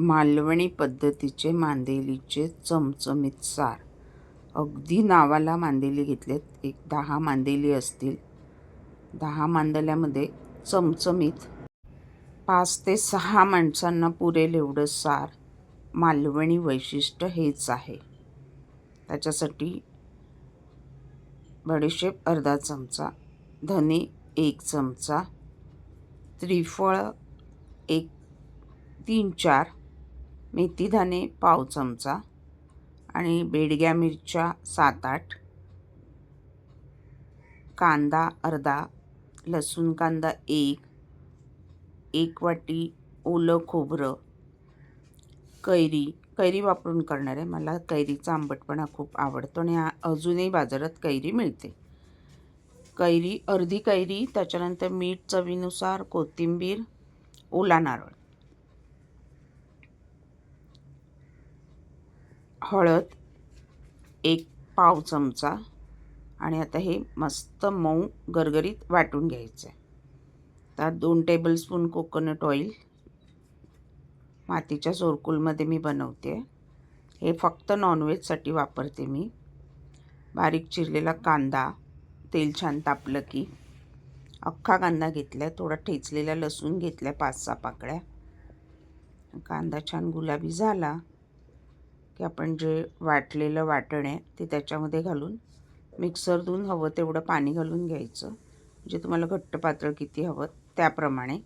मालवणी पद्धतीचे मांदेलीचे चमचमीत सार. अगदी नावाला मांदेली घेतलेत. एक दहा मांदेली असतील. दहा मांदल्यामध्ये चमचमीत पाच ते सहा माणसांना पुरेल एवढं सार. मालवणी वैशिष्ट्य हेच आहे. त्याच्यासाठी बडीशेप अर्धा चमचा धने एक चमचा त्रिफळ एक तीन चार मेथीदाणे पाव चमचा आणि बेडग्या मिरच्या सात आठ कांदा अर्धा लसूण कांदा एक एक वाटी ओलं खोबरं कैरी कैरी वापरून करणार आहे. मला कैरीचा आंबटपणा खूप आवडतो आणि अजूनही बाजारात कैरी मिळते. कैरी अर्धी कैरी त्याच्यानंतर मीठ चवीनुसार कोथिंबीर ओला नारळ. हळद एक पाव चमचा आणि आता हे मस्त मऊ गरगरीत वाटून घ्यायचं. आहे त्यात दोन टेबलस्पून कोकोनट ऑइल मातीच्या सोरकुलमध्ये मी बनवते. हे फक्त नॉनव्हेजसाठी वापरते मी. बारीक चिरलेला कांदा तेल छान तापलं की. अख्खा कांदा घेतला आहे थोडा ठेचलेला लसूण घेतला आहे पाच सहा पाकळ्या. कांदा छान गुलाबी झाला. की आपण जे वाटलेलं वाटण आहे ते त्याच्यामध्ये घालून मिक्सर धुवून हवं तेवढं पाणी घालून घ्यायचं. म्हणजे तुम्हाला घट्ट पातळ किती हवं त्याप्रमाणे.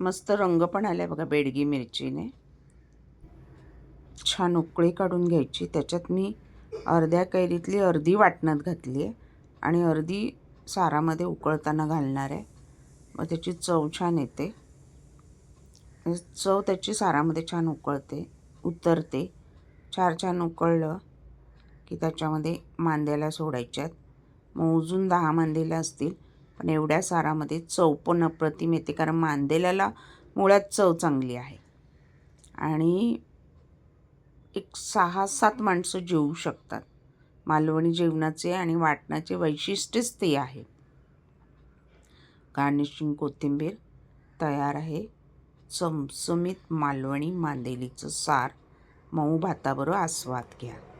मस्त रंग पण आला बघा बेडगी मिरचीने. छान उकळी काढून घ्यायची. त्याच्यात मी अर्ध्या कैरीतली अर्धी वाटणात घातली आहे आणि अर्धी सारामध्ये उकळताना घालणार आहे. मग त्याची चव छान येते. चव त्याची सारामध्ये छान उकळते. उतरते. चार छान उकळलं की त्याच्यामध्ये मांद्याला सोडायच्यात. मोजून दहा मांदेल्या असतील पण एवढ्या सारामध्ये चव पण अप्रतिम येते कारण मांदेल्याला मुळात चव चांगली आहे. आणि एक सहा सात माणसं जेवू शकतात. मालवणी जेवणाचे आणि वाटणाचे वैशिष्ट्यच ते आहे. गार्निशिंग कोथिंबीर तयार आहे. चमचमीत मालवणी मांदेलीचं सार मऊ भाताबरोबर आस्वाद घ्या.